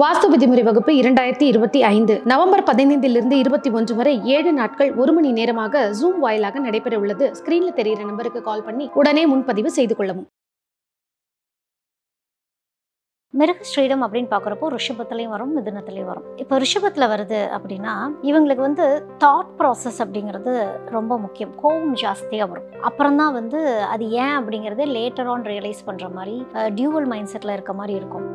வாஸ்து விதிமுறை வகுப்பு இரண்டாயிரத்தி இருபத்தி ஐந்து நவம்பர் பதினைந்திலிருந்து இருபத்தி ஒன்று வரை ஏழு நாட்கள் ஒரு மணி நேரமாக ஜூம் வாயிலாக நடைபெற உள்ளது. ஸ்கிரீன்ல தெரிகிற நம்பருக்கு கால் பண்ணி உடனே முன்பதிவு செய்து கொள்ளவும். மிருக ஸ்ரீடம் அப்படின்னு பார்க்குறப்போ ரிஷபத்துலேயும் வரும் மிதுனத்துலேயும் வரும். இப்போ ரிஷபத்தில் வருது அப்படின்னா இவங்களுக்கு வந்து தாட் ப்ராசஸ் அப்படிங்கிறது ரொம்ப முக்கியம். கோவம் ஜாஸ்தியாக வரும். அப்புறம் தான் வந்து அது ஏன் அப்படிங்கிறது லேட்டர் ஆன் ரியலைஸ் பண்ணுற மாதிரி டியூவல் மைண்ட் செட்டில் இருக்க மாதிரி இருக்கும்.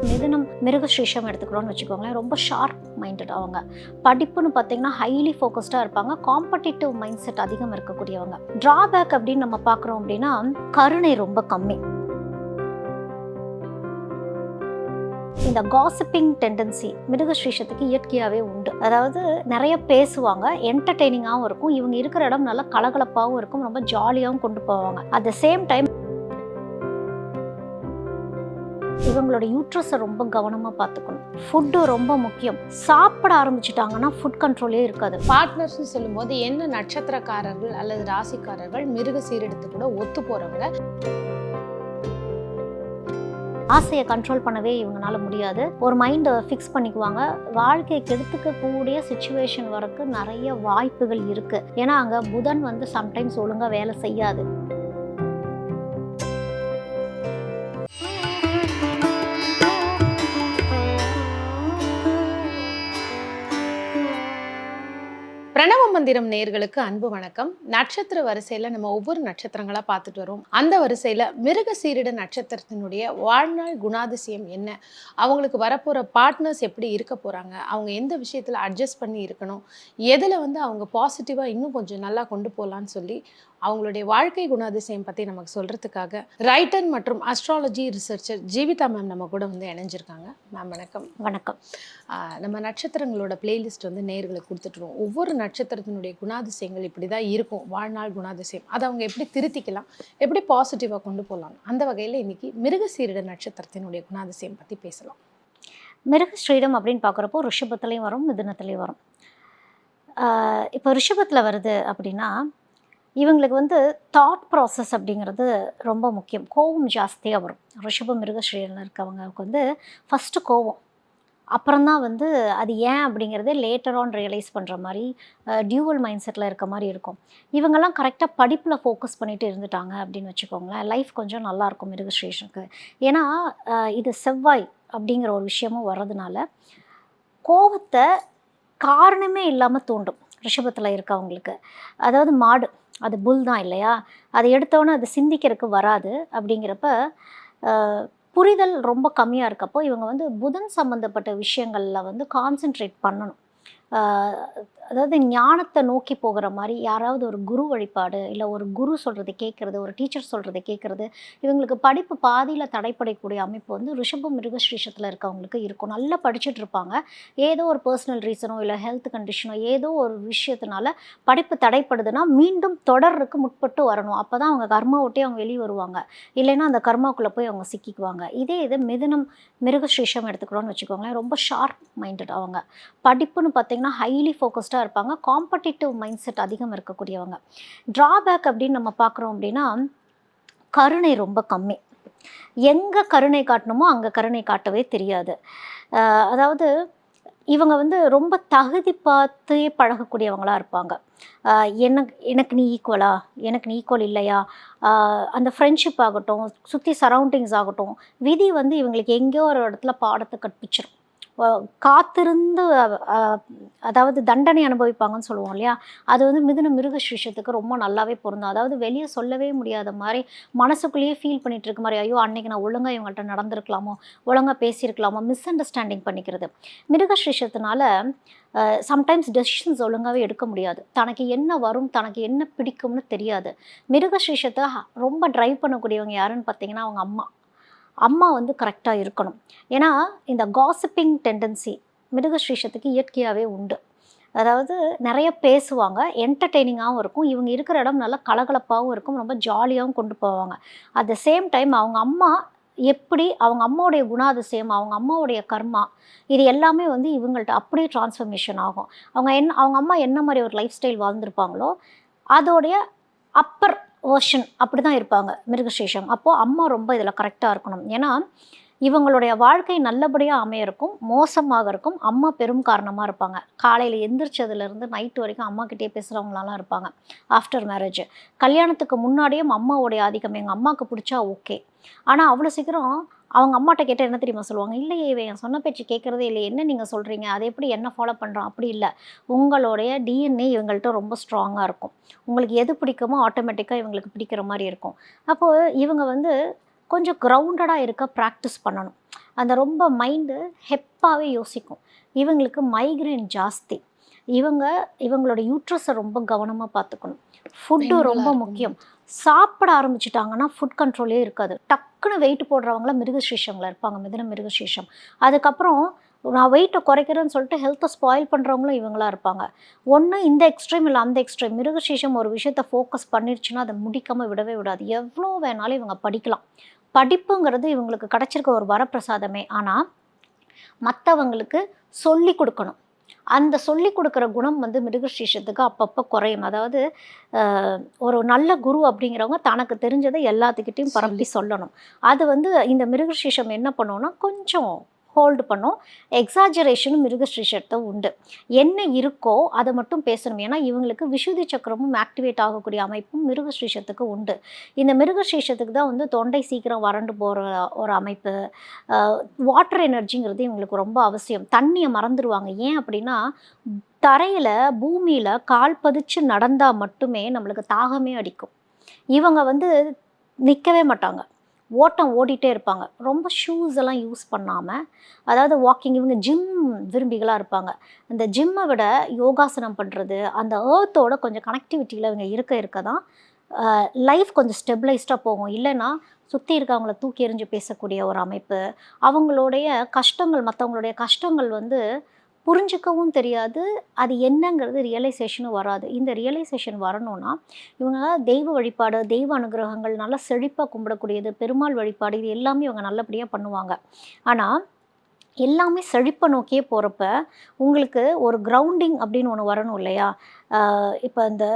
மிதுனம் மிருகஸ்ரீஷம் எடுத்துக்கிறோன்னு வச்சுக்கோங்களேன். ரொம்ப ஷார்ப் மைண்டட் அவங்க. படிப்புன்னு பார்த்தீங்கன்னா ஹைலி ஃபோக்கஸ்டாக இருப்பாங்க. காம்படிட்டிவ் மைண்ட் செட் அதிகம் இருக்கக்கூடியவங்க. ட்ராபேக் அப்படின்னு நம்ம பார்க்குறோம் அப்படின்னா கருணை ரொம்ப கம்மி. இந்த காசிப்பிங் டெண்டன்சி மிருகஸ்ரீஷத்துக்கு இயற்கையாகவே உண்டு. அதாவது நிறைய பேசுவாங்க. என்டர்டெய்னிங்காகவும் இருக்கும். இவங்க இருக்கிற இடம் நல்லா கலகலப்பாகவும் இருக்கும். ரொம்ப ஜாலியாகவும் கொண்டு போவாங்க. அட் த சேம் டைம் இவங்களோட யூட்ரஸை ரொம்ப கவனமாக பார்த்துக்கணும். ஃபுட்டு ரொம்ப முக்கியம். சாப்பிட ஆரம்பிச்சிட்டாங்கன்னா ஃபுட் கண்ட்ரோலே இருக்காது. பார்ட்னர்ஸ் சொல்லும்போது என்ன நட்சத்திரக்காரர்கள் அல்லது ராசிக்காரர்கள் மிருக சீரெடுத்து கூட ஒத்து போறவங்க ஆசையை கண்ட்ரோல் பண்ணவே இவங்களால முடியாது. ஒரு மைண்டை ஃபிக்ஸ் பண்ணிக்குவாங்க. வாழ்க்கையை கெடுத்துக்கக்கூடிய சுச்சுவேஷன் வரக்கு நிறைய வாய்ப்புகள் இருக்கு. ஏன்னா அங்கே புதன் வந்து சம்டைம்ஸ் ஒழுங்காக வேலை செய்யாது. மந்திரம் நேர்களுக்கு அன்பு வணக்கம். நட்சத்திர வரிசையில் நம்ம ஒவ்வொரு நட்சத்திரங்களாக பார்த்துட்டு வரோம். அந்த வரிசையில் மிருக சீரிட நட்சத்திரத்தினுடைய வாழ்நாள் குணாதிசயம் என்ன? அவங்களுக்கு வரப்போகிற பார்ட்னர்ஸ் எப்படி இருக்க போகிறாங்க அவங்க எந்த விஷயத்தில் அட்ஜஸ்ட் பண்ணி இருக்கணும்? எதில் வந்து அவங்க பாசிட்டிவாக இன்னும் கொஞ்சம் நல்லா கொண்டு போகலான்னு சொல்லி அவங்களுடைய வாழ்க்கை குணாதிசயம் பத்தி நமக்கு சொல்றதுக்காக ரைட்டர் மற்றும் அஸ்ட்ராலஜி ரிசர்ச்சர் ஜீவிதா மேம் நம்ம கூட வந்து இணைஞ்சிருக்காங்க. மேம் வணக்கம். வணக்கம். நம்ம நட்சத்திரங்களோட பிளேலிஸ்ட் வந்து நேர்களுக்கு கொடுத்துட்ருவோம் ஒவ்வொரு நட்சத்திரத்தினுடைய குணாதிசயங்கள் இப்படி தான் இருக்கும். வாழ்நாள் குணாதிசயம். அதை அவங்க எப்படி திருத்திக்கலாம்? எப்படி பாசிட்டிவாக கொண்டு போகலாம்? அந்த வகையில் இன்னைக்கு மிருகசீரிட நட்சத்திரத்தினுடைய குணாதிசயம் பற்றி பேசலாம். மிருக ஸ்ரீடம் அப்படின்னு பார்க்குறப்போ ரிஷபத்துலேயும் வரும் மிதுனத்துலேயும் வரும். இப்போ ரிஷபத்தில் வருது அப்படின்னா இவங்களுக்கு வந்து தாட் ப்ராசஸ் அப்படிங்கிறது ரொம்ப முக்கியம். கோபம் ஜாஸ்தியாக வரும். ரிஷப மிருக இருக்கவங்களுக்கு வந்து ஃபஸ்ட்டு கோபம். அப்புறம்தான் வந்து அது ஏன் அப்படிங்கிறதே லேட்டர் ஆன் ரியலைஸ் பண்ணுற மாதிரி டியூவல் மைண்ட் செட்டில் இருக்க மாதிரி இருக்கும். இவங்கெல்லாம் கரெக்டாக படிப்பில் ஃபோக்கஸ் பண்ணிட்டு இருந்துட்டாங்க அப்படின்னு வச்சுக்கோங்களேன். லைஃப் கொஞ்சம் நல்லாயிருக்கும் மிருகஸ்ரீஷனுக்கு ஏன்னா இது செவ்வாய் அப்படிங்கிற ஒரு விஷயமும் வர்றதுனால கோபத்தை காரணமே இல்லாமல் தூண்டும் ரிஷபத்தில் இருக்கவங்களுக்கு. அதாவது மாடு. அது புல் தான் இல்லையா? அதை எடுத்தோன்னே அது சிந்திக்கிறதுக்கு வராது அப்படிங்கிறப்ப புரிதல் ரொம்ப கம்மியாக இருக்கப்போ இவங்க வந்து புதன் சம்மந்தப்பட்ட விஷயங்களில் வந்து கான்சென்ட்ரேட் பண்ணணும். அதாவது ஞானத்தை நோக்கி போகிற மாதிரி யாராவது ஒரு குரு வழிபாடு இல்லை ஒரு குரு சொல்கிறத கேட்குறது ஒரு டீச்சர் சொல்கிறத கேட்குறது இவங்களுக்கு படிப்பு பாதியில் தடைப்படக்கூடிய அமைப்பு வந்து ரிஷபம் மிருகஸ்ரீஷத்தில் இருக்கவங்களுக்கு இருக்கும். நல்லா படிச்சுட்டு இருப்பாங்க. ஏதோ ஒரு பர்சனல் ரீசனோ இல்லை ஹெல்த் கண்டிஷனோ ஏதோ ஒரு விஷயத்தினால படிப்பு தடைப்படுதுன்னா மீண்டும் தொடருக்கு முற்பட்டு வரணும். அப்போ தான் அவங்க கர்மா அவங்க வெளியே வருவாங்க. இல்லைன்னா அந்த கர்மாக்குள்ளே போய் அவங்க சிக்கிக்குவாங்க. இதே இது மிதுனம் மிருகஸ்ரீஷம் எடுத்துக்கிறோன்னு வச்சுக்கோங்களேன். ரொம்ப ஷார்ப் மைண்டட் அவங்க. படிப்புன்னு பார்த்தீங்கன்னா பார்த்திங்கன்னா ஹைலி ஃபோக்கஸ்டாக இருப்பாங்க. காம்படிட்டிவ் மைண்ட் செட் அதிகம் இருக்கக்கூடியவங்க. ட்ராபேக் அப்படின்னு நம்ம பார்க்குறோம் அப்படின்னா கருணை ரொம்ப கம்மி. எங்கே கருணை காட்டணுமோ அங்கே கருணை காட்டவே தெரியாது. அதாவது இவங்க வந்து ரொம்ப தகுதி பார்த்தே பழகக்கூடியவங்களாக இருப்பாங்க. எனக்கு எனக்கு நீ ஈக்குவலா எனக்கு நீ ஈக்குவல் இல்லையா? அந்த ஃப்ரெண்ட்ஷிப் ஆகட்டும் சுற்றி சரௌண்டிங்ஸ் ஆகட்டும் விதி வந்து இவங்களுக்கு எங்கேயோ ஒரு இடத்துல பாடத்தை கற்பிச்சிரும். காத்திருந்து அதாவது தண்டனை அனுபவிப்பாங்கன்னு சொல்லுவோம் இல்லையா? அது வந்து மிதுன மிருக மிருகஸ்ரீஷத்துக்கு ரொம்ப நல்லாவே பொருந்தும். அதாவது வெளியே சொல்லவே முடியாத மாதிரி மனசுக்குள்ளேயே ஃபீல் பண்ணிட்டு இருக்க மாதிரி ஐயோ அன்னைக்கு நான் ஒழுங்காக இவங்கள்ட்ட நடந்திருக்கலாமோ ஒழுங்காக பேசியிருக்கலாமோ மிஸ் அண்டர்ஸ்டாண்டிங் பண்ணிக்கிறது. மிருக மிருகஸ்ரீஷத்தினால சம்டைம்ஸ் டெசிஷன்ஸ் ஒழுங்காகவே எடுக்க முடியாது. தனக்கு என்ன வரும் தனக்கு என்ன பிடிக்கும்னு தெரியாது. மிருகஸ்ரீஷத்தை ஹ- ரொம்ப ட்ரைவ் பண்ணக்கூடியவங்க யாருன்னு பார்த்தீங்கன்னா அவங்க அம்மா. அம்மா வந்து கரெக்டாக இருக்கணும். ஏன்னா இந்த காசிப்பிங் டெண்டன்சி மிருகஸ்ரீஷத்துக்கு இயற்கையாகவே உண்டு. அதாவது நிறைய பேசுவாங்க என்டர்டெய்னிங்காகவும் இருக்கும் இவங்க இருக்கிற இடம் நல்லா கலகலப்பாகவும் இருக்கும் ரொம்ப ஜாலியாகவும் கொண்டு போவாங்க. அட் த சேம் டைம் அவங்க அம்மா எப்படி அவங்க அம்மாவுடைய குணாதிசயம் அவங்க அம்மாவுடைய கர்மா இது எல்லாமே வந்து இவங்கள்ட்ட அப்படியே டிரான்ஸ்ஃபர்மேஷன் ஆகும். அவங்க என் அவங்க அம்மா என்ன மாதிரி ஒரு லைஃப் ஸ்டைல் வாழ்ந்திருப்பாங்களோ அதோடைய அப்பர் வேர்ஷன் அப்படி தான் இருப்பாங்க மிருகசேஷம். அப்போது அம்மா ரொம்ப இதில் கரெக்டாக இருக்கணும். ஏன்னா இவங்களுடைய வாழ்க்கை நல்லபடியாக அமைய இருக்கும் மோசமாக இருக்கும் அம்மா பெரும் காரணமாக இருப்பாங்க. காலையில் எந்திரிச்சதுலேருந்து நைட்டு வரைக்கும் அம்மா கிட்டே பேசுகிறவங்களாலாம் இருப்பாங்க ஆஃப்டர் மேரேஜ் கல்யாணத்துக்கு முன்னாடியும் அம்மாவுடைய ஆதிக்கம் எங்கள் அம்மாவுக்கு பிடிச்சா ஓகே ஆனால் அவ்வளோ சீக்கிரம் அவங்க அம்மாட்ட கேட்டால் என்ன தெரியுமா சொல்லுவாங்க? இல்லையே இவன் என் சொன்ன பேச்சு கேட்குறதே இல்லை என்ன நீங்கள் சொல்கிறீங்க அதை எப்படி என்ன ஃபாலோ பண்ணுறோம் அப்படி இல்லை. உங்களுடைய டிஎன்ஏ இவங்கள்ட்ட ரொம்ப ஸ்ட்ராங்காக இருக்கும். உங்களுக்கு எது பிடிக்குமோ ஆட்டோமேட்டிக்காக இவங்களுக்கு பிடிக்கிற மாதிரி இருக்கும். அப்போது இவங்க வந்து கொஞ்சம் கிரவுண்டடாக இருக்க ப்ராக்டிஸ் பண்ணணும். அந்த ரொம்ப மைண்டு ஹெப்பாகவே யோசிக்கும். இவங்களுக்கு மைக்ரேன் ஜாஸ்தி. இவங்க இவங்களோட யூட்ரஸை ரொம்ப கவனமாக பார்த்துக்கணும். ஃபுட்டு ரொம்ப முக்கியம். சாப்பிட ஆரம்பிச்சிட்டாங்கன்னா ஃபுட் கண்ட்ரோலே இருக்காது. டக்குன்னு வெயிட் போடுறவங்களாம் மிருகசீஷங்கள இருப்பாங்க மிதன மிருகசீஷம். அதுக்கப்புறம் நான் வெயிட்டை குறைக்கிறேன்னு சொல்லிட்டு ஹெல்த்தை ஸ்பாயில் பண்ணுறவங்களும் இவங்களாக இருப்பாங்க. ஒன்று இந்த எக்ஸ்ட்ரீம் இல்லை அந்த எக்ஸ்ட்ரீம் மிருகசீஷம் ஒரு விஷயத்தை ஃபோக்கஸ் பண்ணிருச்சுன்னா அதை முடிக்காமல் விடவே விடாது. எவ்வளோ வேணாலும் இவங்க படிக்கலாம். படிப்புங்கிறது இவங்களுக்கு கிடச்சிருக்க ஒரு வரப்பிரசாதமே. ஆனால் மற்றவங்களுக்கு சொல்லி கொடுக்கணும். அந்த சொல்லி கொடுக்குற குணம் வந்து மிருகசீஷத்துக்கு அப்பப்போ குறையும். அதாவது ஒரு நல்ல குரு அப்படிங்கிறவங்க தனக்கு தெரிஞ்சதை எல்லாத்துக்கிட்டையும் பரப்பி சொல்லணும். அது வந்து இந்த மிருகசீஷம் என்ன பண்ணுவோம்னா கொஞ்சம் ஹோல்டு பண்ணும். எக்ஸாஜரேஷனும் மிருகஸ்ரீஷத்தை உண்டு. என்ன இருக்கோ அதை மட்டும் பேசணும். ஏன்னா இவங்களுக்கு விஷுதி சக்கரமும் ஆக்டிவேட் ஆகக்கூடிய அமைப்பும் மிருகஸ்ரீஷத்துக்கு உண்டு. இந்த மிருகஸ்ரீஷத்துக்கு தான் வந்து தொண்டை சீக்கிரம் வறண்டு போகிற ஒரு அமைப்பு. வாட்டர் எனர்ஜிங்கிறது இவங்களுக்கு ரொம்ப அவசியம். தண்ணியை மறந்துடுவாங்க ஏன் அப்படின்னா தரையில் பூமியில் கால் பதிச்சு நடந்தால் மட்டுமே நம்மளுக்கு தாகமே அடிக்கும். இவங்க வந்து நிற்கவே மாட்டாங்க. ஓட்டம் ஓடிட்டே இருப்பாங்க. ரொம்ப ஷூஸ் எல்லாம் யூஸ் பண்ணாமல் அதாவது வாக்கிங் இவங்க ஜிம் விரும்பிகளாக இருப்பாங்க. அந்த ஜிம்மை விட யோகாசனம் பண்ணுறது அந்த ஏர்த்தோட கொஞ்சம் கனெக்டிவிட்டியில் இவங்க இருக்க இருக்க தான் லைஃப் கொஞ்சம் ஸ்டெபிளைஸ்டாக போகும். இல்லைன்னா சுற்றி இருக்கவங்கள தூக்கி எறிஞ்சு பேசக்கூடிய ஒரு அமைப்பு அவங்களுடைய கஷ்டங்கள் மற்றவங்களுடைய கஷ்டங்கள் வந்து புரிஞ்சுக்கவும் தெரியாது. அது என்னங்கிறது ரியலைசேஷனும் வராது. இந்த ரியலைசேஷன் வரணும்னா இவங்க தெய்வ வழிபாடு தெய்வ அனுகிரகங்கள் நல்லா செழிப்பாக கும்பிடக்கூடியது பெருமாள் வழிபாடு இது எல்லாமே இவங்க நல்லபடியாக பண்ணுவாங்க. ஆனால் எல்லாமே செழிப்பை நோக்கியே போகிறப்ப உங்களுக்கு ஒரு கிரவுண்டிங் அப்படின்னு ஒன்று வரணும் இல்லையா? இப்போ இந்த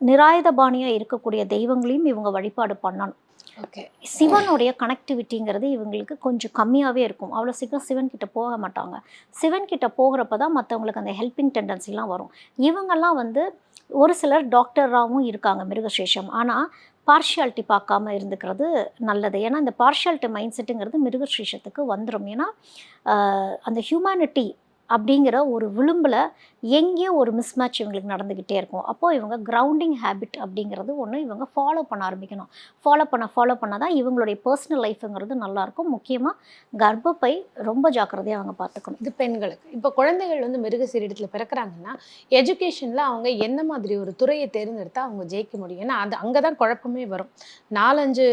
நிராயுதபாணியாக இருக்கக்கூடிய தெய்வங்களையும் இவங்க வழிபாடு பண்ணணும். ஓகே சிவனுடைய கனெக்டிவிட்டிங்கிறது இவங்களுக்கு கொஞ்சம் கம்மியாகவே இருக்கும். அவ்வளோ சீக்கிரம் சிவன் கிட்ட போக மாட்டாங்க. சிவன் கிட்ட போகிறப்ப தான் மற்றவங்களுக்கு அந்த ஹெல்பிங் டெண்டன்சிலாம் வரும். இவங்கெல்லாம் வந்து ஒரு சிலர் டாக்டராகவும் இருக்காங்க மிருகசேஷம். ஆனால் பார்ஷியாலிட்டி பார்க்காம இருந்துக்கிறது நல்லது. ஏன்னா இந்த பார்ஷியாலிட்டி மைண்ட் செட்டுங்கிறது மிருகசேஷத்துக்கு வந்துடும் ஏன்னா அந்த ஹியூமனிட்டி அப்படிங்கிற ஒரு விளிம்பில் எங்கேயோ ஒரு மிஸ்மேட்ச் இவங்களுக்கு நடந்துக்கிட்டே இருக்கும். அப்போது இவங்க கிரவுண்டிங் ஹேபிட் அப்படிங்கிறது ஒன்று இவங்க ஃபாலோ பண்ண ஆரம்பிக்கணும். ஃபாலோ பண்ண ஃபாலோ பண்ண தான் இவங்களுடைய பர்சனல் லைஃப்புங்கிறது நல்லாயிருக்கும் முக்கியமாக கர்ப்பப்பை ரொம்ப ஜாக்கிரதையாக அவங்க பார்த்துக்கணும். இது பெண்களுக்கு. இப்போ குழந்தைகள் வந்து மிருகசீரிடத்தில் பிறக்கிறாங்கன்னா எஜுகேஷனில் அவங்க என்ன மாதிரி ஒரு துறையை தேர்ந்தெடுத்தால் அவங்க ஜெயிக்க முடியும்? ஏன்னா அது அங்கே தான் குழப்பமே வரும். நாலஞ்சு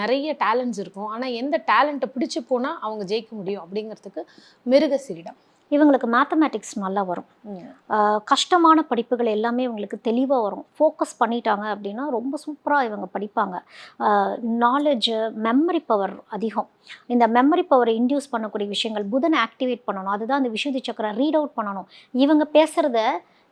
நிறைய டேலண்ட்ஸ் இருக்கும். ஆனால் எந்த டேலண்ட்டை பிடிச்சி போனால் அவங்க ஜெயிக்க முடியும் அப்படிங்கிறதுக்கு மிருகசீரிடம் இவங்களுக்கு மேத்தமேட்டிக்ஸ் நல்லா வரும். கஷ்டமான படிப்புகள் எல்லாமே இவங்களுக்கு தெளிவாக வரும். ஃபோக்கஸ் பண்ணிட்டாங்க அப்படின்னா ரொம்ப சூப்பராக இவங்க படிப்பாங்க. நாலேஜு மெமரி பவர் அதிகம். இந்த மெமரி பவரை இன்டியூஸ் பண்ணக்கூடிய விஷயங்கள் புதனை ஆக்டிவேட் பண்ணணும். அதுதான் அந்த விஷுதி சக்கரம் ரீட் அவுட் பண்ணணும். இவங்க பேசுகிறத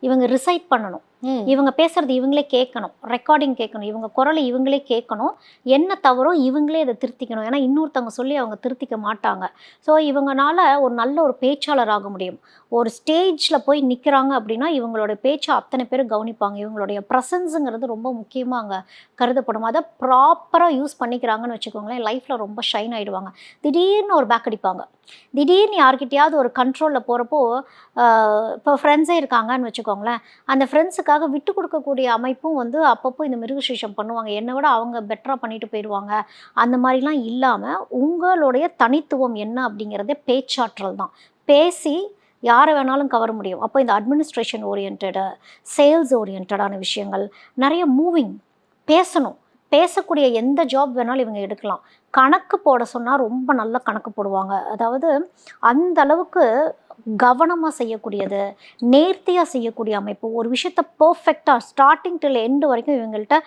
இவங்க ரிசைட் பண்ணணும். இவங்க பேசுறது இவங்களே கேட்கணும். ரெக்கார்டிங் கேட்கணும். இவங்க குரலை இவங்களே கேட்கணும். என்ன தவறோ இவங்களே அதை திருத்திக்கணும். ஏன்னா இன்னொருத்தவங்க சொல்லி அவங்க திருத்திக்க மாட்டாங்க. ஸோ இவங்கனால ஒரு நல்ல ஒரு பேச்சாளர் ஆக முடியும். ஒரு ஸ்டேஜில் போய் நிற்கிறாங்க அப்படின்னா இவங்களோட பேச்சை அத்தனை பேர் கவனிப்பாங்க. இவங்களுடைய ப்ரெசன்ஸுங்கிறது ரொம்ப முக்கியமாக அங்கே கருதப்படும். அதை ப்ராப்பராக யூஸ் பண்ணிக்கிறாங்கன்னு வச்சுக்கோங்களேன் லைஃப்பில் ரொம்ப ஷைன் ஆகிடுவாங்க திடீர்னு ஒரு பேக் அடிப்பாங்க. திடீர்னு யார்கிட்டயாவது ஒரு கண்ட்ரோலில் போகிறப்போ இப்போ ஃப்ரெண்ட்ஸே இருக்காங்கன்னு வச்சுக்கோங்களேன். அந்த ஃப்ரெண்ட்ஸுக்கு அதுக்காக விட்டு கொடுக்கக்கூடிய அமைப்பும் வந்து அப்பப்போ இந்த மிருகசீஷம் பண்ணுவாங்க. என்னை விட அவங்க பெட்டராக பண்ணிட்டு போயிடுவாங்க அந்த மாதிரிலாம் இல்லாமல் உங்களுடைய தனித்துவம் என்ன அப்படிங்கிறதே பேச்சாற்றல் தான். பேசி யாரை வேணாலும் கவர முடியும். அப்போ இந்த அட்மினிஸ்ட்ரேஷன் ஓரியன்டு சேல்ஸ் ஓரியன்டான விஷயங்கள் நிறைய மூவிங் பேசணும். பேசக்கூடிய எந்த ஜாப் வேணாலும் இவங்க எடுக்கலாம். கணக்கு போட சொன்னால் ரொம்ப நல்ல கணக்கு போடுவாங்க. அதாவது அந்த அளவுக்கு கவனமாக செய்யக்கூடியது நேர்த்தியாக செய்யக்கூடிய அமைப்பு. ஒரு விஷயத்த பர்ஃபெக்டாக ஸ்டார்டிங் டில் எண்டு வரைக்கும் இவங்கள்ட்ட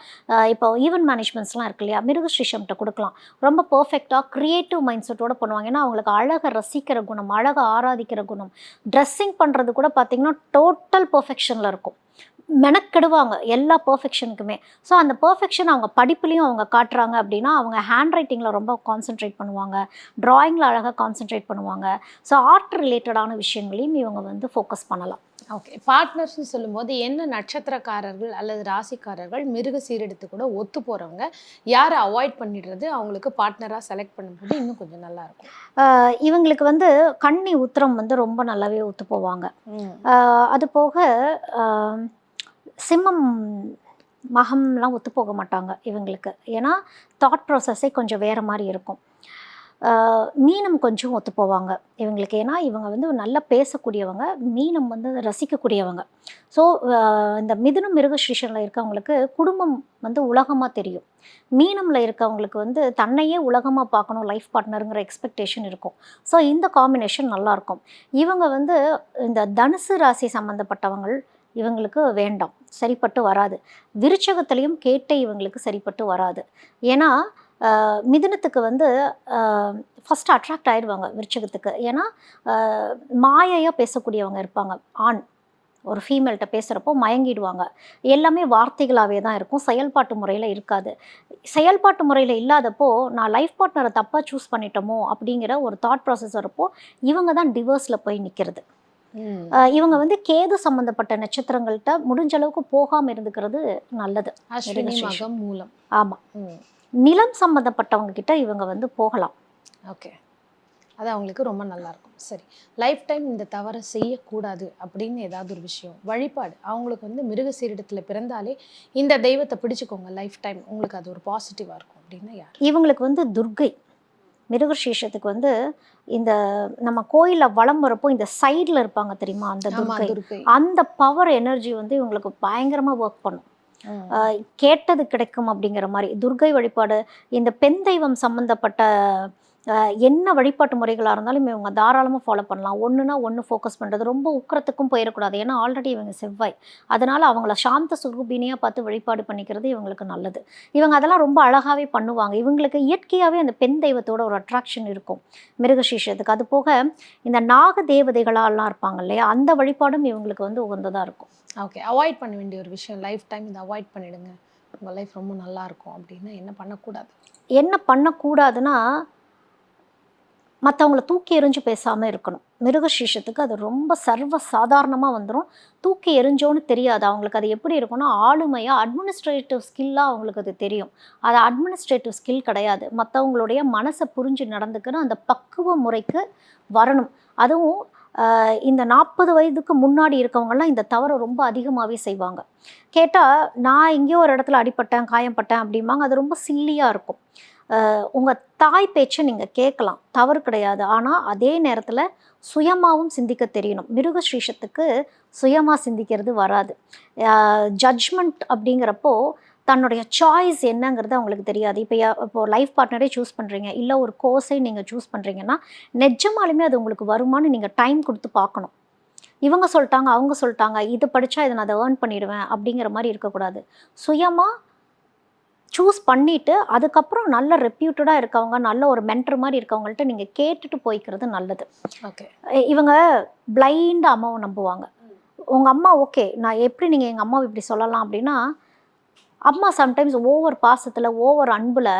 இப்போ ஈவென்ட் மேனேஜ்மெண்ட்ஸ்லாம் இருக்கு இல்லையா மிருகஸ்ரீஷம்கிட்ட கொடுக்கலாம். ரொம்ப பர்ஃபெக்டாக க்ரியேட்டிவ் மைண்ட் செட்டோட பண்ணுவாங்க. ஏன்னா அவங்களுக்கு அழகை ரசிக்கிற குணம் அழகை ஆராதிக்கிற குணம். ட்ரெஸ்ஸிங் பண்ணுறது கூட பார்த்திங்கன்னா டோட்டல் பர்ஃபெக்ஷனில் இருக்கும். மெனக்கெடுவாங்க எல்லா பர்ஃபெக்ஷனுக்குமே ஸோ அந்த பர்ஃபெக்ஷன் அவங்க படிப்புலேயும் அவங்க காட்டுறாங்க அப்படின்னா அவங்க ஹேண்ட் ரைட்டிங்கில் ரொம்ப கான்சென்ட்ரேட் பண்ணுவாங்க. ட்ராயிங்கில் அழகாக கான்சென்ட்ரேட் பண்ணுவாங்க. ஸோ ஆர்ட் ரிலேட்டடான விஷயங்களையும் இவங்க வந்து ஃபோக்கஸ் பண்ணலாம். ஓகே பார்ட்னர்ஸ்னு சொல்லும்போது என்ன நட்சத்திரக்காரர்கள் அல்லது ராசிக்காரர்கள் மிருக சீரெடுத்து கூட ஒத்து போறவங்க யாரை அவாய்ட் பண்ணிடுறது அவங்களுக்கு பார்ட்னரா செலக்ட் பண்ணும்போது இன்னும் கொஞ்சம் நல்லா இருக்கும். ஆஹ் இவங்களுக்கு வந்து கன்னி உத்திரம் வந்து ரொம்ப நல்லாவே ஒத்து போவாங்க. அது போக சிம்மம் மகம்லாம் ஒத்து போக மாட்டாங்க இவங்களுக்கு. ஏன்னா தாட் ப்ராசஸே கொஞ்சம் வேறு மாதிரி இருக்கும். மீனம் கொஞ்சம் ஒத்து போவாங்க இவங்களுக்கு. ஏன்னா இவங்க வந்து நல்லா பேசக்கூடியவங்க மீனம் வந்து ரசிக்கக்கூடியவங்க. ஸோ இந்த மிதுனம் மிருகஸ்ரீஷனில் இருக்கவங்களுக்கு குடும்பம் வந்து உலகமாக தெரியும். மீனமில் இருக்கவங்களுக்கு வந்து தன்னையே உலகமாக பார்க்கணும் லைஃப் பார்ட்னருங்கிற எக்ஸ்பெக்டேஷன் இருக்கும். ஸோ இந்த காம்பினேஷன் நல்லாயிருக்கும் இவங்க வந்து இந்த தனுசு ராசி சம்மந்தப்பட்டவங்கள் இவங்களுக்கு வேண்டாம் சரிப்பட்டு வராது. விருச்சகத்துலேயும் கேட்டை இவங்களுக்கு சரிப்பட்டு வராது. ஏன்னா மிதுனத்துக்கு வந்து ஃபஸ்ட்டு அட்ராக்ட் ஆயிடுவாங்க விருச்சகத்துக்கு. ஏன்னா மாயையாக பேசக்கூடியவங்க இருப்பாங்க. ஆண் ஒரு ஃபீமேல்கிட்ட பேசுகிறப்போ மயங்கிடுவாங்க. எல்லாமே வார்த்தைகளாகவே தான் இருக்கும். செயல்பாட்டு முறையில் இருக்காது. செயல்பாட்டு முறையில் இல்லாதப்போ நான் லைஃப் பார்ட்னரை தப்பாக சூஸ் பண்ணிட்டோமோ அப்படிங்கிற ஒரு தாட் ப்ராசஸ் வரப்போ இவங்க தான் டிவோர்ஸில் போய் நிற்கிறது இவங்க வந்து கேது சம்மந்தப்பட்ட நட்சத்திரங்கள்கிட்ட முடிஞ்ச அளவுக்கு போகாமல் இருந்துக்கிறது நல்லது. மூலம். ஆமாம் ம். நிலம் சம்மந்தப்பட்டவங்க கிட்ட இவங்க வந்து போகலாம். ஓகே. அது அவங்களுக்கு ரொம்ப நல்லா இருக்கும் சரி. லைஃப் டைம் இந்த தவறை செய்யக்கூடாது அப்படின்னு ஏதாவது ஒரு விஷயம். வழிபாடு. அவங்களுக்கு வந்து மிருக சீரிடத்தில் பிறந்தாலே இந்த தெய்வத்தை பிடிச்சுக்கோங்க. லைஃப் டைம் உங்களுக்கு அது ஒரு பாசிட்டிவாக இருக்கும் அப்படின்னா யார்? இவங்களுக்கு வந்து துர்கை. மிருகசீஷத்துக்கு வந்து இந்த நம்ம கோயிலில் வலம் வரப்போ இந்த சைடில் இருப்பாங்க தெரியுமா? அந்த துர்க்கை. அந்த பவர் எனர்ஜி வந்து இவங்களுக்கு பயங்கரமாக ஒர்க் பண்ணும். கேட்டது கிடைக்கும் அப்படிங்கிற மாதிரி. துர்கை வழிபாடு இந்த பெண் தெய்வம் சம்மந்தப்பட்ட என்ன வழிபாட்டு முறைகளாக இருந்தாலும் இவங்க தாராளமாக ஃபாலோ பண்ணலாம். ஒன்றுனா ஒன்று ஃபோக்கஸ் பண்ணுறது ரொம்ப உக்கிரத்துக்கும் போயிடக்கூடாது ஏன்னா ஆல்ரெடி இவங்க செவ்வாய். அதனால் அவங்கள சாந்த சுரூபினியாக பார்த்து வழிபாடு பண்ணிக்கிறது இவங்களுக்கு நல்லது. இவங்க அதெல்லாம் ரொம்ப அழகாகவே பண்ணுவாங்க. இவங்களுக்கு இயற்கையாகவே அந்த பெண் தெய்வத்தோட ஒரு அட்ராக்ஷன் இருக்கும். மிருகசீஷத்துக்கு. அது போக இந்த நாக தேவதைகளாலாம் இருப்பாங்க இல்லையா? அந்த வழிபாடும் இவங்களுக்கு வந்து உகந்ததாக இருக்கும். ஓகே அவாய்ட் பண்ண வேண்டிய ஒரு விஷயம் லைஃப் டைம் இதை அவாய்ட் பண்ணிடுங்க. உங்கள் லைஃப் ரொம்ப நல்லா இருக்கும். அப்படின்னா என்ன பண்ணக்கூடாது? என்ன பண்ணக்கூடாதுன்னா மற்றவங்கள தூக்கி எறிஞ்சு பேசாமல் இருக்கணும். மிருகசீஷத்துக்கு அது ரொம்ப சர்வ சாதாரணமாக வந்துடும் தூக்கி எறிஞ்சோன்னு தெரியாது. அவங்களுக்கு அது எப்படி இருக்கும்னா ஆளுமையாக அட்மினிஸ்ட்ரேட்டிவ் ஸ்கில்லாக அவங்களுக்கு அது தெரியும். அது அட்மினிஸ்ட்ரேட்டிவ் ஸ்கில் கிடையாது. மற்றவங்களுடைய மனசை புரிஞ்சு நடந்துக்கிற அந்த பக்குவ முறைக்கு வரணும். அதுவும் இந்த நாற்பது வயதுக்கு முன்னாடி இருக்கவங்கெல்லாம் இந்த தவறை ரொம்ப அதிகமாகவே செய்வாங்க. கேட்டால் நான் எங்கேயோ ஒரு இடத்துல அடிபட்டேன் காயம்பட்டேன் அப்படிம்பாங்க. அது ரொம்ப சில்லியாக இருக்கும். உங்கள் தாய் பேச்சை நீங்கள் கேட்கலாம். தவறு கிடையாது. ஆனால் அதே நேரத்தில் சுயமாகவும் சிந்திக்க தெரியணும். மிருகஸ்ரீஷத்துக்கு சுயமாக சிந்திக்கிறது வராது. ஜட்ஜ்மெண்ட் அப்படிங்கிறப்போ தன்னுடைய சாய்ஸ் என்னங்கிறது அவங்களுக்கு தெரியாது. இப்போ இப்போது லைஃப் பார்ட்னரே சூஸ் பண்ணுறீங்க இல்லை ஒரு கோர்ஸை நீங்கள் சூஸ் பண்ணுறீங்கன்னா நிஜமாலுமே அது உங்களுக்கு வருமானு நீங்கள் டைம் கொடுத்து பார்க்கணும். இவங்க சொல்லிட்டாங்க அவங்க சொல்லிட்டாங்க. இது படித்தா இதை நான் அதை ஏர்ன் பண்ணிடுவேன் அப்படிங்கிற மாதிரி இருக்கக்கூடாது. சுயமாக சூஸ் பண்ணிவிட்டு அதுக்கப்புறம் நல்ல ரெப்யூட்டடாக இருக்கவங்க நல்ல ஒரு மென்டர் மாதிரி இருக்கவங்கள்ட்ட நீங்கள் கேட்டுட்டு போய்க்கிறது நல்லது. ஓகே இவங்க பிளைண்ட் அம்மாவை நம்புவாங்க. உங்கள் அம்மா ஓகே நான் எப்படி நீங்கள் எங்கள் அம்மாவை இப்படி சொல்லலாம் அப்படின்னா அம்மா சம்டைம்ஸ் ஓவர் பாசத்தில் ஓவர் அன்பில்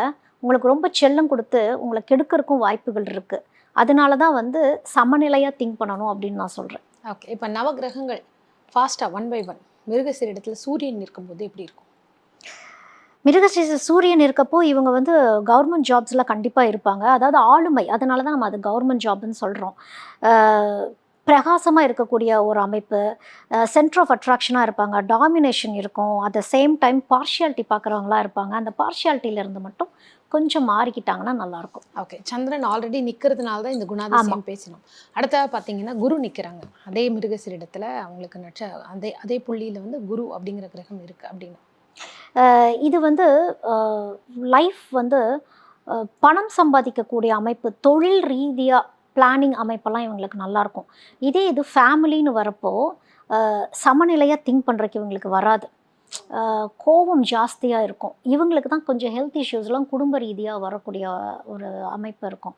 உங்களுக்கு ரொம்ப செல்லம் கொடுத்து உங்களை கெடுக்கறதுக்கும் வாய்ப்புகள் இருக்குது அதனால தான் வந்து சமநிலையாக திங்க் பண்ணணும் அப்படின்னு நான் சொல்கிறேன் ஓகே இப்போ நவகிரகங்கள் ஃபாஸ்ட்டாக ஒன் பை ஒன் மிருகசீரிடத்தில் சூரியன் இருக்கும்போது எப்படி இருக்கும்? மிருகசீச சூரியன் இருக்கப்போ இவங்க வந்து கவர்மெண்ட் ஜாப்ஸில் கண்டிப்பாக இருப்பாங்க. அதாவது ஆளுமை. அதனால தான் நம்ம அது கவர்மெண்ட் ஜாப்னு சொல்கிறோம் பிரகாசமாக இருக்கக்கூடிய ஒரு அமைப்பு. சென்டர் ஆஃப் அட்ராக்ஷனாக இருப்பாங்க. டாமினேஷன் இருக்கும். At the same time partiality பார்க்குறவங்களா இருப்பாங்க. அந்த பார்ஷியாலிட்டியிலேருந்து மட்டும் கொஞ்சம் மாறிக்கிட்டாங்கன்னா நல்லாயிருக்கும். ஓகே சந்திரன் ஆல்ரெடி நிற்கிறதுனால தான் இந்த குணாதிசயம் பேசினோம். அடுத்தது பார்த்தீங்கன்னா குரு நிற்கிறாங்க அதே மிருகசீரிடத்தில் அவங்களுக்கு நட்ச அதே அதே புள்ளியில் வந்து குரு அப்படிங்கிற கிரகம் இருக்குது அப்படின்னு. இது வந்து லைஃப் வந்து பணம் சம்பாதிக்கக்கூடிய அமைப்பு தொழில் ரீதியாக பிளானிங் அமைப்பெல்லாம் இவங்களுக்கு நல்லாயிருக்கும் இதே இது ஃபேமிலின்னு வரப்போ சமநிலையாக திங்க் பண்ணுறதுக்கு இவங்களுக்கு வராது. கோபம் ஜாஸ்தியாக இருக்கும். இவங்களுக்கு தான் கொஞ்சம் ஹெல்த் இஷ்யூஸ்லாம் குடும்ப ரீதியாக வரக்கூடிய ஒரு அமைப்பு இருக்கும்.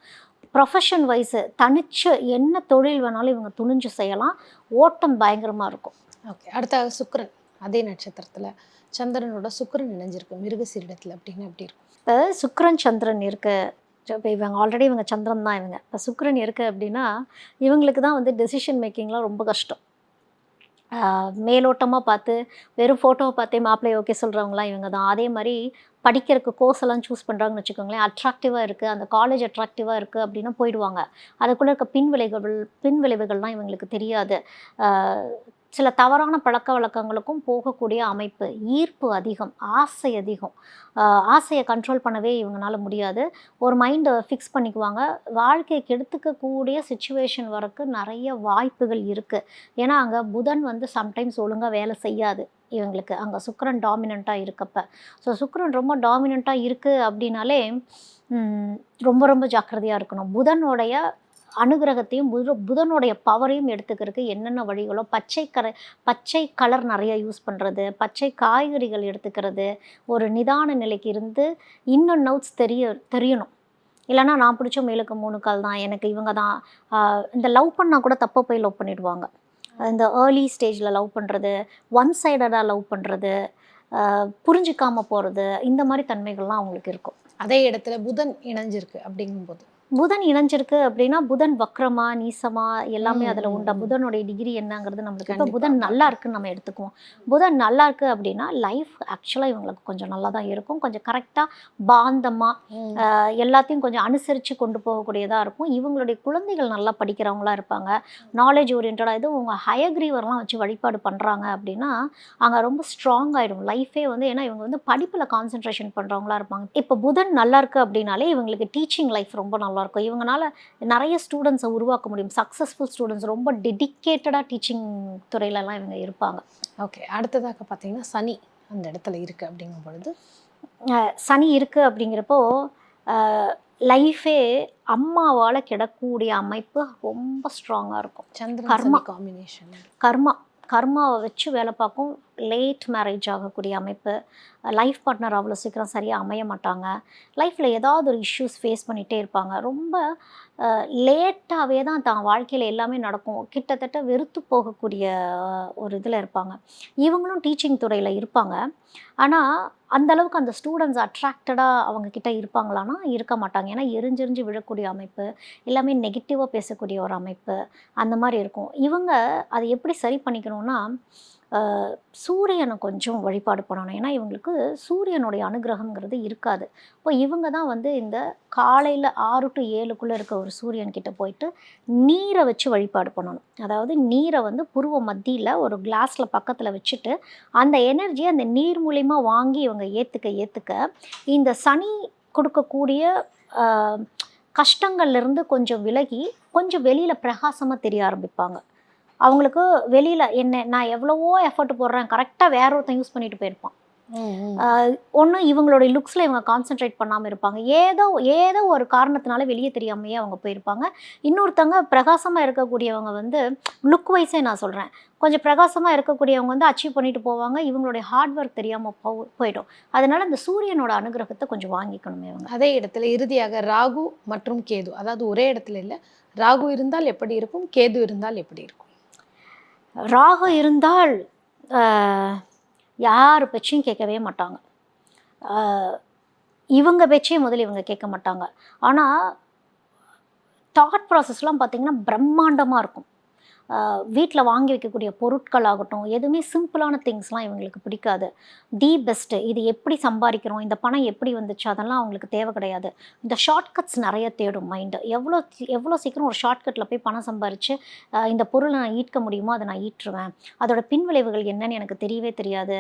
ப்ரொஃபஷன் வைஸு தனிச்சு என்ன தொழில் வேணாலும் இவங்க துணிஞ்சு செய்யலாம். ஓட்டம் பயங்கரமாக இருக்கும். ஓகே அடுத்த சுக்ரன் அதே நட்சத்திரத்தில் சந்திரனோட சுக்கரன் இணைஞ்சிருக்கு. மிருகசீரிடத்தில் அப்படின்னு அப்படி இருக்கும். இப்போ சுக்கரன் சந்திரன் இருக்க. இப்போ இவங்க ஆல்ரெடி இவங்க சந்திரன் தான் இவங்க. இப்போ சுக்கிரன் இருக்கு அப்படின்னா இவங்களுக்கு தான் வந்து டெசிஷன் மேக்கிங்லாம் ரொம்ப கஷ்டம். மேலோட்டமாக பார்த்து வெறும் ஃபோட்டோவை பார்த்தே மாப்பிள்ளை ஓகே சொல்கிறவங்களாம் இவங்க தான். அதே மாதிரி படிக்கிறதுக்கு கோர்ஸ் எல்லாம் சூஸ் பண்ணுறாங்கன்னு வச்சுக்கோங்களேன். அட்ராக்டிவாக இருக்குது அந்த காலேஜ் அட்ராக்டிவாக இருக்குது அப்படின்னா போயிடுவாங்க. அதுக்குள்ளே இருக்க பின் விளைவுகள் பின் விளைவுகள்லாம் இவங்களுக்கு தெரியாது. சில தவறான பழக்க வழக்கங்களுக்கும் போகக்கூடிய அமைப்பு ஈர்ப்பு அதிகம் ஆசை அதிகம். ஆசையை கண்ட்ரோல் பண்ணவே இவங்களால முடியாது. ஒரு மைண்டை ஃபிக்ஸ் பண்ணிக்குவாங்க. வாழ்க்கையை கெடுத்துக்கக்கூடிய சுச்சுவேஷன் வரக்கு நிறைய வாய்ப்புகள் இருக்குது ஏன்னா அங்கே புதன் வந்து சம்டைம்ஸ் ஒழுங்காக வேலை செய்யாது இவங்களுக்கு. அங்கே சுக்கரன் டாமினண்ட்டாக இருக்கப்ப. ஸோ சுக்கரன் ரொம்ப டாமினண்ட்டாக இருக்குது அப்படின்னாலே ரொம்ப ரொம்ப ஜாக்கிரதையாக இருக்கணும். புதனுடைய அனுகிரகத்தையும் புத புதனுடைய பவரையும் எடுத்துக்கிறதுக்கு என்னென்ன வழிகளோ பச்சை கரை பச்சை கலர் நிறைய யூஸ் பண்ணுறது பச்சை காய்கறிகள் எடுத்துக்கிறது ஒரு நிதான நிலைக்கு இருந்து இன்னும் நவுட்ஸ் தெரிய தெரியணும். இல்லைன்னா நான் பிடிச்ச மேலுக்கு மூணு கால் தான் எனக்கு இவங்க தான் இந்த லவ் பண்ணால் கூட தப்பை போய் லவ் பண்ணிடுவாங்க. இந்த ஏர்லி ஸ்டேஜில் லவ் பண்ணுறது ஒன் சைடடாக லவ் பண்ணுறது புரிஞ்சிக்காமல் போகிறது இந்த மாதிரி தன்மைகள்லாம் அவங்களுக்கு இருக்கும். அதே இடத்துல புதன் இணைஞ்சிருக்கு அப்படிங்கும்போது. புதன் இணைஞ்சிருக்கு அப்படின்னா புதன் வக்ரமா நீசமா எல்லாமே அதில் உண்டா. புதனுடைய டிகிரி என்னங்கிறது நம்மளுக்கு இப்போ. புதன் நல்லா இருக்குன்னு நம்ம எடுத்துக்குவோம். புதன் நல்லா இருக்கு அப்படின்னா லைஃப் ஆக்சுவலாக இவங்களுக்கு கொஞ்சம் நல்லா தான் இருக்கும். கொஞ்சம் கரெக்டாக பாந்தமாக எல்லாத்தையும் கொஞ்சம் அனுசரித்து கொண்டு போகக்கூடியதாக இருக்கும். இவங்களுடைய குழந்தைகள் நல்லா படிக்கிறவங்களா இருப்பாங்க. நாலேஜ் ஓரியன்டாக இது உங்க ஹயக்ரீவர்லாம் வச்சு வழிபாடு பண்ணுறாங்க அப்படின்னா அங்கே ரொம்ப ஸ்ட்ராங் ஆகிடும் லைஃபே வந்து ஏன்னா இவங்க வந்து படிப்பில் கான்சென்ட்ரேஷன் பண்ணுறவங்களா இருப்பாங்க. இப்போ புதன் நல்லா இருக்கு அப்படின்னாலே இவங்களுக்கு டீச்சிங் லைஃப் ரொம்ப நல்லா இருக்கும். இவங்கனால நிறைய ஸ்டூடெண்ட்ஸை உருவாக்க முடியும். சக்ஸஸ்ஃபுல் ஸ்டூடெண்ட்ஸ் ரொம்ப டெடிக்கேட்டடாக டீச்சிங் துறையிலலாம் இவங்க இருப்பாங்க. ஓகே அடுத்ததாக பார்த்தீங்கன்னா சனி அந்த இடத்துல இருக்கு அப்படிங்கும் பொழுது. சனி இருக்குது அப்படிங்கிறப்போ லைஃபே அம்மாவால் கிடக்கூடிய அமைப்பு ரொம்ப ஸ்ட்ராங்காக இருக்கும். சந்திரன் கர்மா. காம்பினேஷன் கர்மா. கர்மாவை வச்சு வேலை பார்க்கும் லேட் மேரேஜ் ஆகக்கூடிய அமைப்பு லைஃப் பார்ட்னர் அவ்வளோ சீக்கிரம் சரியாக அமைய மாட்டாங்க. லைஃப்பில் ஏதாவது ஒரு இஷ்யூஸ் ஃபேஸ் பண்ணிகிட்டே இருப்பாங்க. ரொம்ப லேட்டாகவே தான் தான் வாழ்க்கையில் எல்லாமே நடக்கும். கிட்டத்தட்ட வெறுத்து போகக்கூடிய ஒரு இதில் இருப்பாங்க. இவங்களும் டீச்சிங் துறையில் இருப்பாங்க. ஆனால் அந்த அளவுக்கு அந்த ஸ்டூடெண்ட்ஸ் அட்ராக்டடாக அவங்கக்கிட்ட இருப்பாங்களான்னா இருக்க மாட்டாங்க. ஏன்னா எரிஞ்செரிஞ்சு விழக்கூடிய அமைப்பு எல்லாமே நெகட்டிவாக பேசக்கூடிய ஒரு அமைப்பு அந்த மாதிரி இருக்கும். இவங்க அதை எப்படி சரி பண்ணிக்கணும்னா சூரியனை கொஞ்சம் வழிபாடு பண்ணணும். ஏன்னா இவங்களுக்கு சூரியனுடைய அனுகிரகங்கிறது இருக்காது. இப்போ இவங்க தான் வந்து இந்த காலையில் ஆறு டு ஏழுக்குள்ளே இருக்க ஒரு சூரியன் கிட்ட போயிட்டு நீரை வச்சு வழிபாடு பண்ணணும். அதாவது நீரை வந்து புருவ மத்தியில் ஒரு கிளாஸில் பக்கத்தில் வச்சுட்டு அந்த எனர்ஜியை அந்த நீர் மூலிமா வாங்கி இவங்க ஏற்றுக்க ஏற்றுக்க இந்த சனி கொடுக்கக்கூடிய கஷ்டங்கள்லேருந்து கொஞ்சம் விலகி கொஞ்சம் வெளியில் பிரகாசமாக தெரிய ஆரம்பிப்பாங்க. அவங்களுக்கு வெளியில் என்ன நான் எவ்வளவோ எஃபர்ட் போடுறேன். கரெக்டாக வேற ஒருத்தன் யூஸ் பண்ணிட்டு போயிருப்பான். ஒன்று இவங்களுடைய லுக்ஸில் இவங்க கான்சென்ட்ரேட் பண்ணாமல் இருப்பாங்க. ஏதோ ஏதோ ஒரு காரணத்தினால வெளியே தெரியாமையே அவங்க போயிருப்பாங்க. இன்னொருத்தங்க பிரகாசமாக இருக்கக்கூடியவங்க வந்து லுக் வைஸே நான் சொல்கிறேன் கொஞ்சம் பிரகாசமாக இருக்கக்கூடியவங்க வந்து அச்சீவ் பண்ணிட்டு போவாங்க. இவங்களுடைய ஹார்ட் ஒர்க் தெரியாமல் போ போயிடும். அதனால இந்த சூரியனோட அனுகிரகத்தை கொஞ்சம் வாங்கிக்கணும் இவங்க. அதே இடத்துல இறுதியாக ராகு மற்றும் கேது. அதாவது ஒரே இடத்துல இல்லை. ராகு இருந்தால் எப்படி இருக்கும்? கேது இருந்தால் எப்படி இருக்கும்? ராகம் இருந்தால் யார் பேச்சையும் கேட்கவே மாட்டாங்க. இவங்க பேச்சையும் முதல்ல இவங்க கேட்க மாட்டாங்க. ஆனால் தாட் ப்ராசஸ்லாம் பார்த்திங்கன்னா பிரம்மாண்டமாக இருக்கும். வீட்டில் வாங்கி வைக்கக்கூடிய பொருட்கள் ஆகட்டும் எதுவுமே சிம்பிளான திங்ஸ்லாம் இவங்களுக்கு பிடிக்காது. தி பெஸ்ட்டு இது எப்படி சம்பாதிக்கிறோம் இந்த பணம் எப்படி வந்துச்சு அதெல்லாம் அவங்களுக்கு தேவை கிடையாது. இந்த ஷார்ட்கட்ஸ் நிறைய தேடும் மைண்டு எவ்வளோ எவ்வளோ சீக்கிரம் ஒரு ஷார்ட்கட்டில் போய் பணம் சம்பாரித்து இந்த பொருளை நான் ஈட்க முடியுமோ அதை நான் ஈட்டுருவேன். அதோட பின்விளைவுகள் என்னன்னு எனக்கு தெரியவே தெரியாது.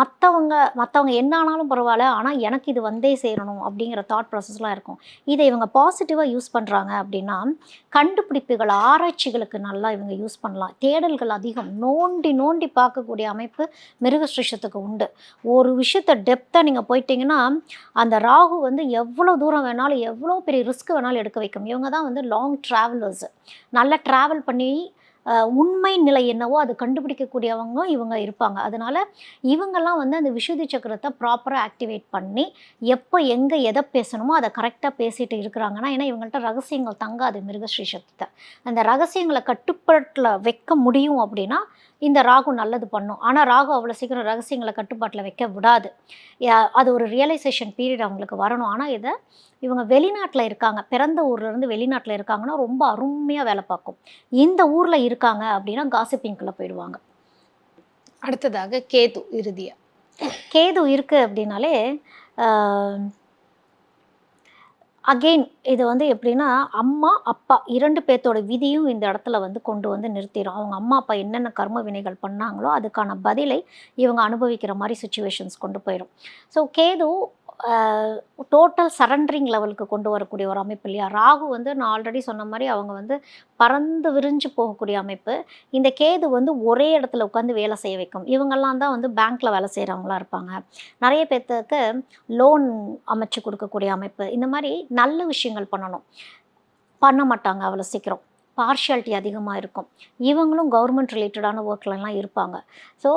மற்றவங்க மற்றவங்க என்ன ஆனாலும் பரவாயில்ல ஆனால் எனக்கு இது வந்தே சேரணும் அப்படிங்கிற தாட் ப்ராசஸ்லாம் இருக்கும். இதை இவங்க பாசிட்டிவாக யூஸ் பண்ணுறாங்க அப்படின்னா கண்டுபிடிப்புகள் ஆராய்ச்சிகளுக்கு நல்லா இவங்க யூஸ் பண்ணலாம். தேடல்கள் அதிகம். நோண்டி நோண்டி பார்க்கக்கூடிய அமைப்பு மிருகஸ்ரீஷத்துக்கு உண்டு. ஒரு விஷயத்தை டெப்த்தாக நீங்கள் போயிட்டீங்கன்னா அந்த ராகு வந்து எவ்வளோ தூரம் வேணாலும் எவ்வளோ பெரிய ரிஸ்க் வேணாலும் எடுக்க வைக்கும். இவங்க தான் வந்து லாங் ட்ராவலர்ஸ் நல்லா ட்ராவல் பண்ணி உண்மை நிலை என்னவோ அது கண்டுபிடிக்கக்கூடியவங்க இவங்க இருப்பாங்க. அதனால் இவங்கெல்லாம் வந்து அந்த விஷுதி சக்கரத்தை ப்ராப்பராக ஆக்டிவேட் பண்ணி எப்போ எங்கே எதை பேசணுமோ அதை கரெக்டாக பேசிட்டு இருக்கிறாங்கன்னா ஏன்னா இவங்கள்ட்ட ரகசியங்கள் தங்காது மிருகஸ்ரீ சக்தித்தை அந்த ரகசியங்களை கட்டுப்பாட்டில் வைக்க முடியும் அப்படின்னா இந்த ராகு நல்லது பண்ணும். ஆனால் ராகு அவ்வளோ சீக்கிரம் ரகசியங்களை கட்டுப்பாட்டில் வைக்க விடாது. அது ஒரு ரியலைசேஷன் பீரியட் அவங்களுக்கு வரணும். ஆனால் இதை இவங்க வெளிநாட்டில் இருக்காங்க. பிறந்த ஊர்லேருந்து வெளிநாட்டில் இருக்காங்கன்னா ரொம்ப அருமையாக வேலை பார்க்கும். இந்த ஊரில் இருக்காங்க அப்படின்னா காசிப்பிங்குள்ளே போயிடுவாங்க. அடுத்ததாக கேது இறுதியா. கேது இருக்குது அப்படின்னாலே அகெயின் இது வந்து எப்படின்னா அம்மா அப்பா இரண்டு பேர்த்தோட விதியும் இந்த இடத்துல வந்து கொண்டு வந்து நிறுத்திடும் அவங்க அம்மா அப்பா என்னென்ன கர்ம வினைகள் பண்ணாங்களோ அதுக்கான பதிலை இவங்க அனுபவிக்கிற மாதிரி சுச்சுவேஷன்ஸ் கொண்டு போயிடும் ஸோ கேது டோட்டல் சரண்டரிங் லெவலுக்கு கொண்டு வரக்கூடிய ஒரு அமைப்பு இல்லையா? ராகு வந்து நான் ஆல்ரெடி சொன்ன மாதிரி அவங்க வந்து பறந்து விரிஞ்சு போகக்கூடிய அமைப்பு. இந்த கேது வந்து ஒரே இடத்துல உட்காந்து வேலை செய்ய வைக்கும். இவங்கெல்லாம் தான் வந்து பேங்க்கில் வேலை செய்கிறவங்களா இருப்பாங்க. நிறைய பேர்த்துக்கு லோன் அமைச்சு கொடுக்கக்கூடிய அமைப்பு. இந்த மாதிரி நல்ல விஷயங்கள் பண்ணணும். பண்ண மாட்டாங்க அவ்வளோ சீக்கிரம். பார்ஷியாலிட்டி அதிகமாக இருக்கும். இவங்களும் கவர்மெண்ட் ரிலேட்டடான ஒர்க்லலாம் இருப்பாங்க. ஸோ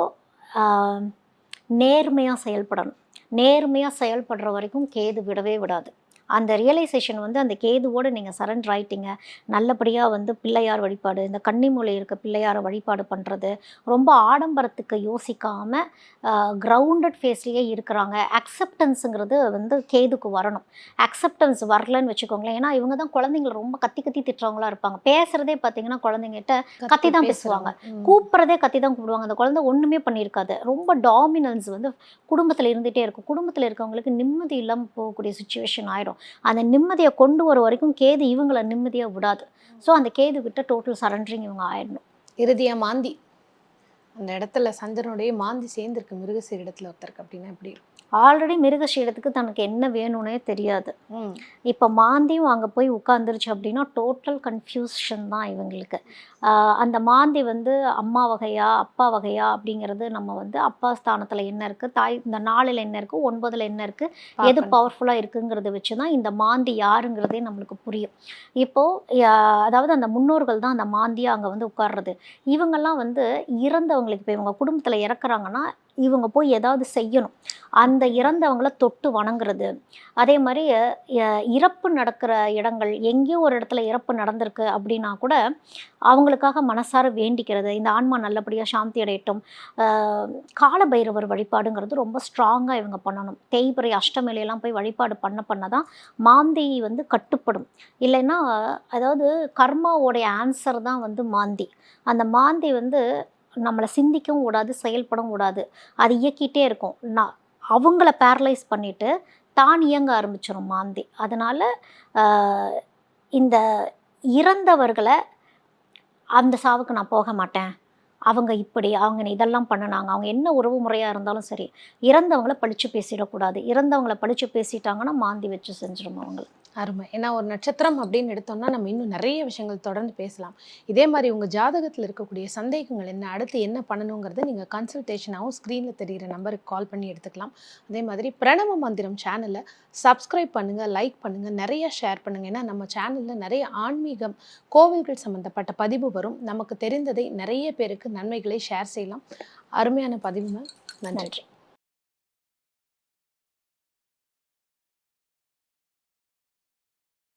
நேர்மையாக செயல்படணும். நேர்மையாக செயல்படுற வரைக்கும் கேது விடவே விடாது. அந்த ரியலைசேஷன் வந்து அந்த கேதுவோடு நீங்கள் சரண்டர் ஆயிட்டீங்க. நல்லபடியாக வந்து பிள்ளையார் வழிபாடு இந்த கன்னிமூலை இருக்க பிள்ளையாரை வழிபாடு பண்ணுறது ரொம்ப ஆடம்பரத்துக்கு யோசிக்காமல் கிரவுண்டட் ஃபேஸ்லேயே இருக்கிறாங்க. அக்செப்டன்ஸுங்கிறது வந்து கேதுக்கு வரணும். அக்செப்டன்ஸ் வரலன்னு வச்சுக்கோங்களேன். ஏன்னா இவங்க தான் குழந்தைங்கள ரொம்ப கத்தி கத்தி திட்டுறவங்களா இருப்பாங்க. பேசுகிறதே பார்த்தீங்கன்னா குழந்தைங்கிட்ட கத்தி தான் பேசுவாங்க. கூப்பிட்றதே கத்தி தான் கூப்பிடுவாங்க. அந்த குழந்தை ஒன்றுமே பண்ணியிருக்காது. ரொம்ப டாமினன்ஸ் வந்து குடும்பத்தில் இருந்துகிட்டே இருக்கும். குடும்பத்தில் இருக்கவங்களுக்கு நிம்மதி இல்லாமல் போகக்கூடிய சுச்சுவேஷன் ஆயிரும். அந்த நிம்மதியை கொண்டு வர வரைக்கும் கேது இவங்களை நிம்மதியாக விடாது. ஸோ அந்த கேது விட்ட டோட்டல் சரண்டரிங் இவங்க ஆயிடணும். இறுதியா மாந்தி. அந்த இடத்துல சந்திரனுடைய மாந்தி சேர்ந்திருக்கு மிருகசீர் இடத்துல ஒருத்தருக்கு அப்படின்னா எப்படி இருக்கும்? ஆல்ரெடி மிருகஷீடத்துக்கு தனக்கு என்ன வேணும்னே தெரியாது. இப்போ மாந்தியும் அங்கே போய் உட்காந்துருச்சு அப்படின்னா டோட்டல் கன்ஃபியூஷன் தான் இவங்களுக்கு அந்த மாந்தி வந்து அம்மா வகையா அப்பா வகையா அப்படிங்கிறது நம்ம வந்து அப்பா ஸ்தானத்தில் என்ன இருக்குது தாய் இந்த நாளில் என்ன இருக்குது ஒன்பதில் என்ன இருக்குது எது. பவர்ஃபுல்லாக இருக்குங்கிறத வச்சு தான் இந்த மாந்தி யாருங்கிறதே நம்மளுக்கு புரியும் இப்போது அதாவது அந்த முன்னோர்கள் தான் அந்த மாந்தியாக அங்கே வந்து உட்கார்றது இவங்கெல்லாம் வந்து இறந்தவங்களுக்கு இப்போ இவங்க குடும்பத்தில் இறக்குறாங்கன்னா இவங்க போய் ஏதாவது செய்யணும். அந்த இறந்தவங்கள தொட்டு வணங்குறது. அதே மாதிரி இறப்பு நடக்கிற இடங்கள் எங்கேயோ ஒரு இடத்துல இறப்பு நடந்திருக்கு அப்படின்னா கூட அவங்களுக்காக மனசார வேண்டிக்கிறது. இந்த ஆன்மா நல்லபடியாக சாந்தி அடையட்டும். காலபைரவர் வழிபாடுங்கிறது ரொம்ப ஸ்ட்ராங்காக இவங்க பண்ணணும். தேய்பிறை அஷ்டமிலையெல்லாம் போய் வழிபாடு பண்ண பண்ண தான் மாந்தி வந்து கட்டுப்படும். இல்லைன்னா அதாவது கர்மாவோடைய ஆன்சர் தான் வந்து மாந்தி. அந்த மாந்தி வந்து நம்மளை சிந்திக்கவும் கூடாது செயல்படவும் கூடாது. அது இயக்கிட்டே இருக்கும். நான் அவங்கள பேரலைஸ் பண்ணிட்டு தான் இயங்க ஆரம்பிச்சிடும் மாந்தி. அதனால் இந்த இறந்தவர்களை அந்த சாவுக்கு நான் போக மாட்டேன். அவங்க இப்படி அவங்க இதெல்லாம் பண்ணினாங்க அவங்க என்ன உறவு முறையாக இருந்தாலும் சரி இறந்தவங்கள பழித்து பேசிடக்கூடாது. இறந்தவங்கள பழித்து பேசிட்டாங்கன்னா மாந்தி வச்சு செஞ்சிடும் அவங்களை. அருமை. ஏன்னா ஒரு நட்சத்திரம் அப்படின்னு எடுத்தோம்னா நம்ம இன்னும் நிறைய விஷயங்கள் தொடர்ந்து பேசலாம். இதே மாதிரி உங்கள் ஜாதகத்தில் இருக்கக்கூடிய சந்தேகங்கள் என்ன அடுத்து என்ன பண்ணணுங்கிறத நீங்கள் கன்சல்டேஷனாகவும் ஸ்க்ரீனில் தெரியிற நம்பருக்கு கால் பண்ணி எடுத்துக்கலாம். அதே மாதிரி பிரணவ மந்திரம் சேனலை சப்ஸ்கிரைப் பண்ணுங்கள் லைக் பண்ணுங்கள் நிறைய ஷேர் பண்ணுங்கள் ஏன்னா நம்ம சேனலில் நிறைய ஆன்மீகம் கோவில்கள் சம்மந்தப்பட்ட பதிவு வரும். நமக்கு தெரிந்ததை நிறைய பேருக்கு நன்மைகளை ஷேர் செய்யலாம். அருமையான பதிவு மேம் நன்றி.